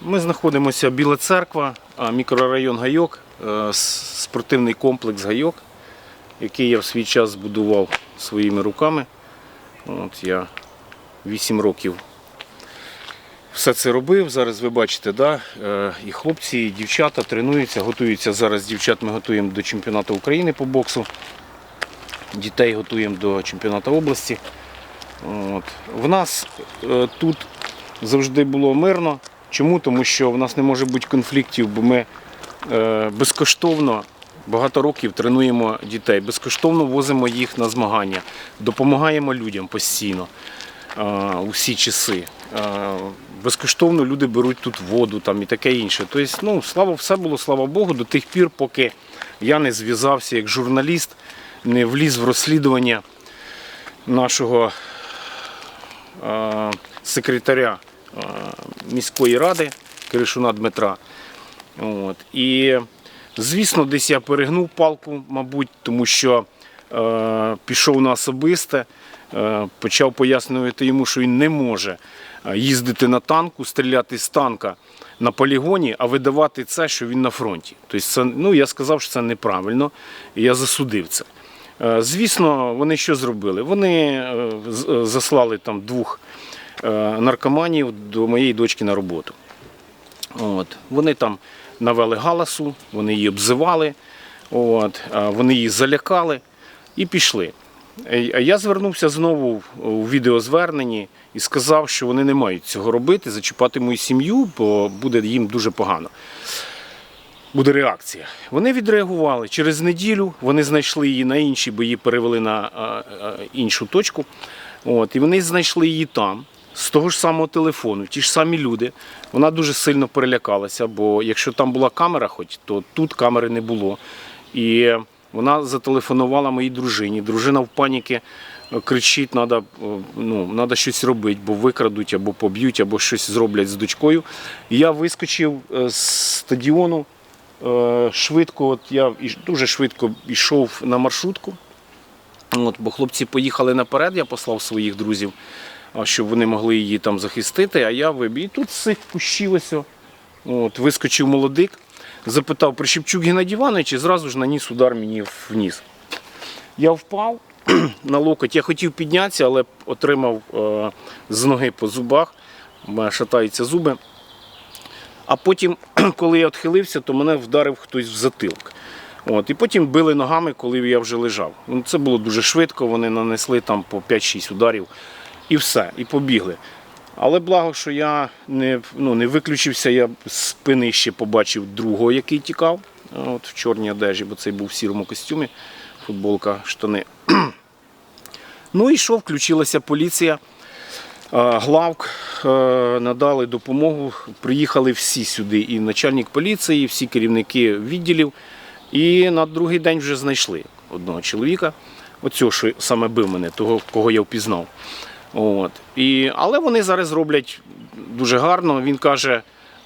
Ми знаходимося Біла Церква, мікрорайон Гайок, е, спортивний комплекс Гайок, який я в свій час збудував своїми руками. От я 8 років все це робив. Зараз ви бачите, да? е, і хлопці, і дівчата тренуються, готуються. Зараз дівчат ми готуємо до чемпіонату України по боксу. Дітей готуємо до чемпіонату області. От. В нас е, тут завжди було мирно. Чому? Тому що в нас не може бути конфліктів, бо ми е, безкоштовно багато років тренуємо дітей, безкоштовно возимо їх на змагання, допомагаємо людям постійно е, у всі часи. Е, безкоштовно люди беруть тут воду там, і таке інше. Тобто, ну, слава, все було, слава Богу, до тих пір, поки я не зв'язався як журналіст, не вліз в розслідування нашого е, секретаря міської ради Киришуна Дмитра. От. І, звісно, десь я перегнув палку, мабуть, тому що е, пішов на особисте, е, почав пояснювати йому, що він не може е, їздити на танку, стріляти з танка на полігоні, а видавати це, що він на фронті. Тобто, це, ну, я сказав, що це неправильно, і я засудив це. Е, Звісно, вони що зробили? Вони е, е, заслали там двох е, наркоманів до моєї дочки на роботу. От. Вони там навели галасу, вони її обзивали, от. вони її залякали і пішли. Е, я звернувся знову у відеозверненні і сказав, що вони не мають цього робити, зачіпати мою сім'ю, бо буде їм дуже погано буде реакція. Вони відреагували через неділю. Вони знайшли її на іншій, бо її перевели на іншу точку. От, і вони знайшли її там. З того ж самого телефону, ті ж самі люди. Вона дуже сильно перелякалася, бо якщо там була камера, хоч то тут камери не було. І вона зателефонувала моїй дружині. Дружина в паніки е, кричить: треба ну, надо щось робити, бо викрадуть або поб'ють, або щось зроблять з дочкою. І я вискочив е, з стадіону е, швидко, от я дуже швидко йшов на маршрутку. От, бо хлопці поїхали наперед, я послав своїх друзів, щоб вони могли її там захистити. А я вибіг. І тут цих кущів ось, от, вискочив молодик, запитав Прищепчук Геннадій Іванович і зразу ж наніс удар мені в ніс. Я впав на локоть. Я хотів піднятися, але отримав е, з ноги по зубах. Шатаються зуби. А потім, коли я відхилився, то мене вдарив хтось в затилок. От, і потім били ногами, коли я вже лежав. Ну, Це було дуже швидко, вони нанесли там по 5-6 ударів і все, і побігли. Але благо, що я не, ну, не виключився, я з спини ще побачив другого, який тікав от, в чорній одежі, бо цей був в сірому костюмі, футболка, штани. Ну і що, включилася поліція. Главк е, надали допомогу. Приїхали всі сюди, і начальник поліції, і всі керівники відділів. І на другий день вже знайшли одного чоловіка, оцього, що саме бив мене, того, кого я впізнав. От. І, але вони зараз роблять дуже гарно. Він каже: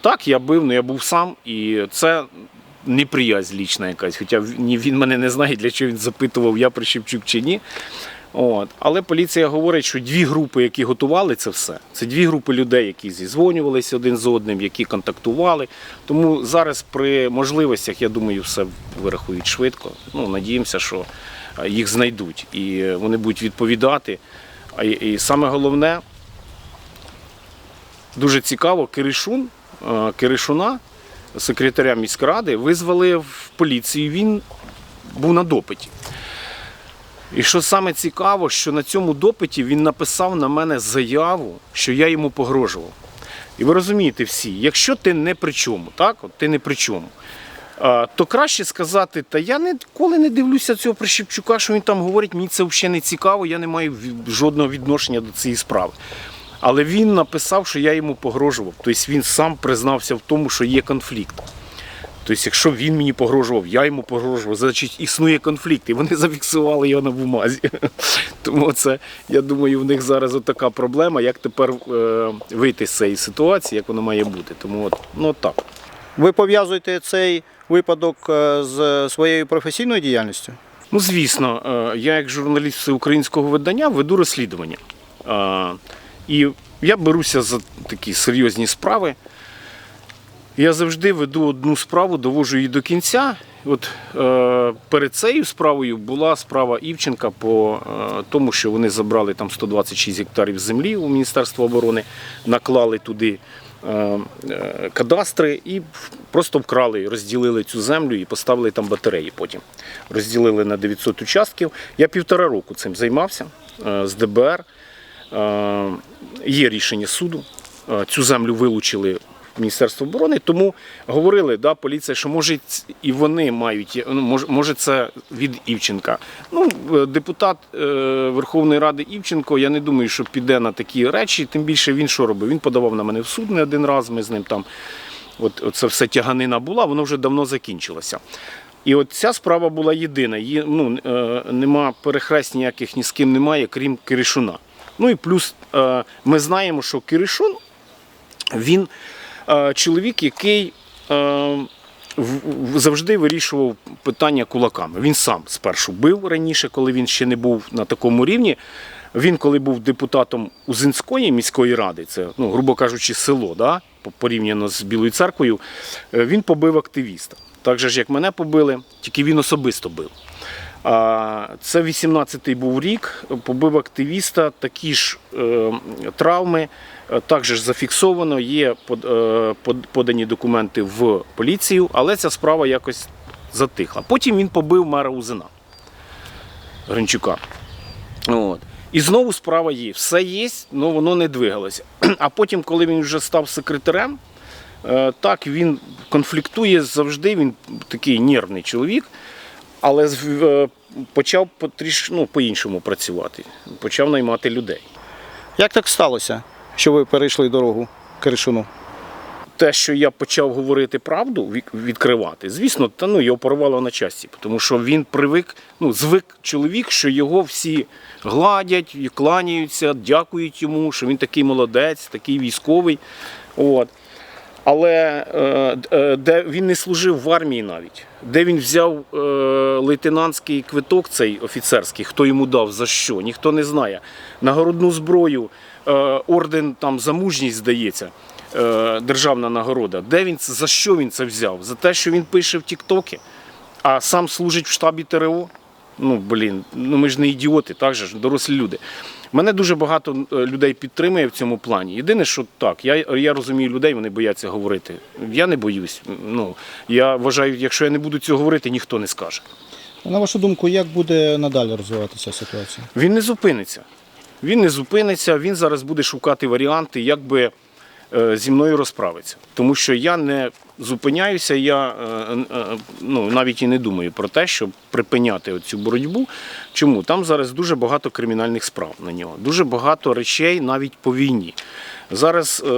так, я бив, але я був сам, і це неприязнь лічна якась. Хоча він мене не знає, для чого він запитував, я Прищепчук чи ні. От. Але поліція говорить, що дві групи, які готували це все, це дві групи людей, які зізвонювалися один з одним, які контактували. Тому зараз при можливостях, я думаю, все вирахують швидко. Ну, надіємося, що е, їх знайдуть і вони будуть відповідати. І, і саме головне, дуже цікаво, Киришун, е, Киришуна, секретаря міськради, визвали в поліцію. Він був на допиті. І що саме цікаво, що на цьому допиті він написав на мене заяву, що я йому погрожував. І ви розумієте всі, якщо ти не при чому, так? От ти не при чому, то краще сказати, та я ніколи не дивлюся цього Прищепчука, що він там говорить, мені це взагалі не цікаво, я не маю жодного відношення до цієї справи. Але він написав, що я йому погрожував. Тобто він сам признався в тому, що є конфлікт. Тобто, якщо він мені погрожував, я йому погрожував, значить існує конфлікт, і вони зафіксували його на бумазі. Тому це, я думаю, в них зараз така проблема, як тепер е, вийти з цієї ситуації, як воно має бути. Тому от, ну так. Ви пов'язуєте цей випадок е, з своєю професійною діяльністю? Ну, звісно, е, я як журналіст всеукраїнського видання веду розслідування. Е, І я беруся за такі серйозні справи. Я завжди веду одну справу, довожу її до кінця. От е, перед цією справою була справа Івченка по е, тому, що вони забрали там 126 гектарів землі у Міністерства оборони, наклали туди кадастри і просто вкрали, розділили цю землю і поставили там батареї потім. Розділили на 900 участків. Я півтора року цим займався е, з ДБР. Е, Є рішення суду. Е, Цю землю вилучили в Міністерство оборони, тому говорили, да, поліція, що може і вони мають, ну, може, це від Івченка. Ну, е, депутат е, Верховної Ради Івченко, я не думаю, що піде на такі речі, тим більше він що робив? Він подавав на мене в суд не один раз, ми з ним там, от, це все тяганина була, воно вже давно закінчилося. І от ця справа була єдина. Її, ну, е, нема перехрест ніяких ні з ким немає, крім Киришуна. Ну і плюс е, ми знаємо, що Киришун він е, чоловік, який е, завжди вирішував питання кулаками. Він сам спершу бив раніше, коли він ще не був на такому рівні. Він, коли був депутатом Узинської міської ради, це, ну, грубо кажучи, село, да, порівняно з Білою церквою, е, він побив активіста. Так же ж, як мене побили, тільки він особисто бив. Це 18-й був рік, побив активіста, такі ж е, травми, е, також зафіксовано, є е, под- подані документи в поліцію, але ця справа якось затихла. Потім він побив мера Узина Гринчука. От. І знову справа є. Все є, але воно не двигалося. А потім, коли він вже став секретарем, так він конфліктує завжди, він такий нервний чоловік, але е, почав потріш, ну, по-іншому працювати, почав наймати людей. Як так сталося, що ви перейшли дорогу Киришуну? те, що я почав говорити правду, відкривати, звісно, та ну його порвало на часті, тому що він привик, ну звик чоловік, що його всі гладять, кланяються, дякують йому, що він такий молодець, такий військовий. От. Але е, е, де він не служив в армії навіть, де він взяв е, лейтенантський квиток, цей офіцерський, хто йому дав за що, ніхто не знає. Нагородну зброю, орден там за мужність здається, державна нагорода. Де він за що він це взяв? За те, що він пише в Тіктокі, а сам служить в штабі ТРО. Ну, блін, ну ми ж не ідіоти, так же ж, дорослі люди. Мене дуже багато е, людей підтримує в цьому плані. Єдине, що так, я, я розумію людей, вони бояться говорити. Я не боюсь. Ну, я вважаю, якщо я не буду цього говорити, ніхто не скаже. На вашу думку, як буде надалі розвиватися ситуація? Він не зупиниться. Він не зупиниться, він зараз буде шукати варіанти, як би е, зі мною розправитися. Тому що я не зупиняюся, я е, е, ну, навіть і не думаю про те, щоб припиняти цю боротьбу. Чому? Там зараз дуже багато кримінальних справ на нього, дуже багато речей навіть по війні. Зараз е,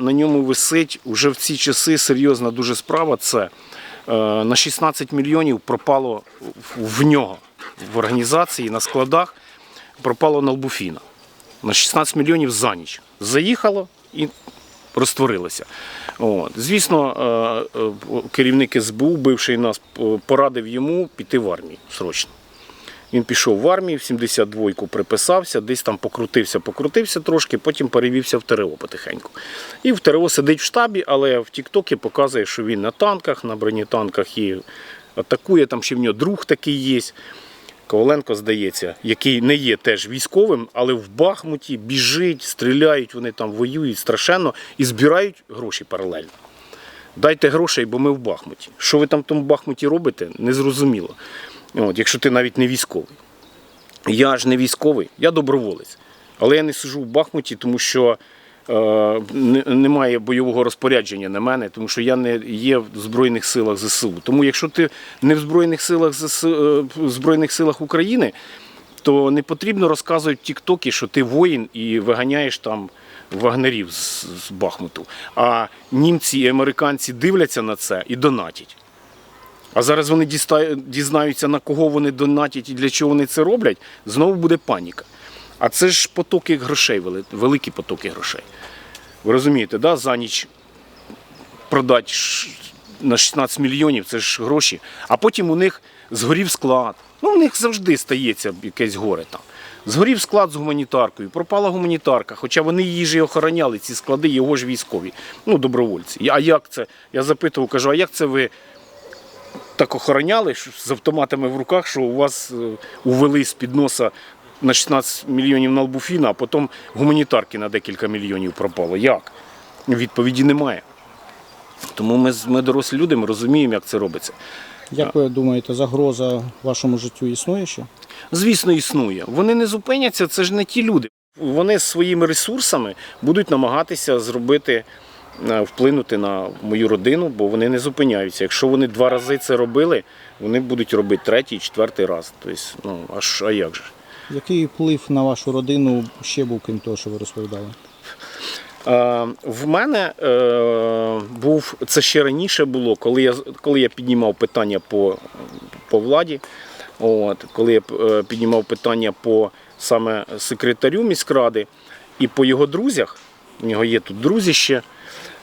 на ньому висить вже в ці часи серйозна дуже справа. Це е, на 16 мільйонів пропало в- нього в організації на складах пропало налбуфіна. На 16 мільйонів за ніч. Заїхало і розтворилося. От. Звісно, е, е, керівник СБУ, бивший нас, е, порадив йому піти в армію срочно. Він пішов в армію, в 72-ку приписався, десь там покрутився, покрутився трошки, потім перевівся в ТРО потихеньку. І в ТРО сидить в штабі, але в Тіктокі показує, що він на танках, на бронетанках і атакує, там ще в нього друг такий є. Коваленко, здається, який не є теж військовим, але в Бахмуті біжить, стріляють, вони там воюють страшенно і збирають гроші паралельно. Дайте грошей, бо ми в Бахмуті. Що ви там в тому Бахмуті робите, незрозуміло. От, якщо ти навіть не військовий. Я ж не військовий, я доброволець. Але я не сижу в Бахмуті, тому що немає бойового розпорядження на мене, тому що я не є в Збройних силах ЗСУ. Тому якщо ти не в Збройних силах ЗСУ, е, в Збройних силах України, то не потрібно розказувати в Тіктокі, що ти воїн і виганяєш там вагнерів з, з Бахмуту. А німці і американці дивляться на це і донатять. А зараз вони дізнаються, на кого вони донатять і для чого вони це роблять, знову буде паніка. А це ж потоки грошей, великі потоки грошей. Ви розумієте, да? за ніч продати на 16 мільйонів це ж гроші. А потім у них згорів склад. Ну, у них завжди стається якесь горе там. Згорів склад з гуманітаркою, пропала гуманітарка, хоча вони її ж і охороняли, ці склади, його ж військові, ну, добровольці. А як це? Я запитував, кажу, а як це ви так охороняли з автоматами в руках, що у вас е, увели з-під носа на 16 мільйонів на Албуфіна, а потім гуманітарки на декілька мільйонів пропало. Як? Відповіді немає. Тому ми, ми дорослі люди, ми розуміємо, як це робиться. Як ви думаєте, загроза вашому життю існує ще? Звісно, існує. Вони не зупиняться, це ж не ті люди. Вони своїми ресурсами будуть намагатися зробити, е, вплинути на мою родину, бо вони не зупиняються. Якщо вони два рази це робили, вони будуть робити третій, четвертий раз. Тобто, ну, аж, а як же? Який вплив на вашу родину ще був, крім того, що ви розповідали? Е, в мене е, був це ще раніше було, коли я коли я піднімав питання по, по владі. От, коли я е, піднімав питання по саме секретарю міськради і по його друзях. У нього є тут друзі ще.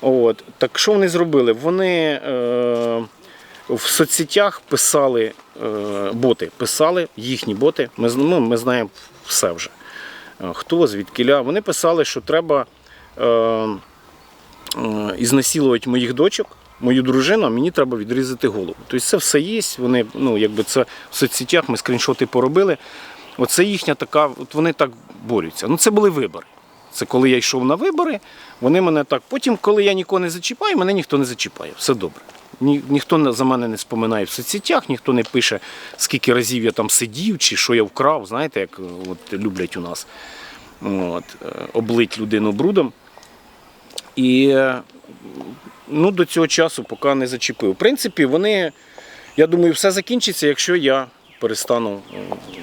От, так що вони зробили? Вони е, в соцсетях писали е, боти, писали їхні боти. Ми, ну, ми знаємо все вже. Е, Хто, звідкиля. Вони писали, що треба е, е, ізнасилувати моїх дочок, мою дружину, а мені треба відрізати голову. Тобто це все є. Вони, ну, якби це в соцсетях ми скріншоти поробили. Оце їхня така, от вони так борються. Ну, це були вибори. Це коли я йшов на вибори, вони мене так. Потім, коли я нікого не зачіпаю, мене ніхто не зачіпає. Все добре. Ні, ніхто за мене не споминає в соцсетях, ніхто не пише, скільки разів я там сидів чи що я вкрав. Знаєте, як е, от, люблять у нас от, е, облить людину брудом. І е, ну, до цього часу поки не зачепив. В принципі, вони, я думаю, все закінчиться, якщо я перестану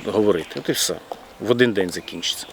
говорити. От і все. В один день закінчиться.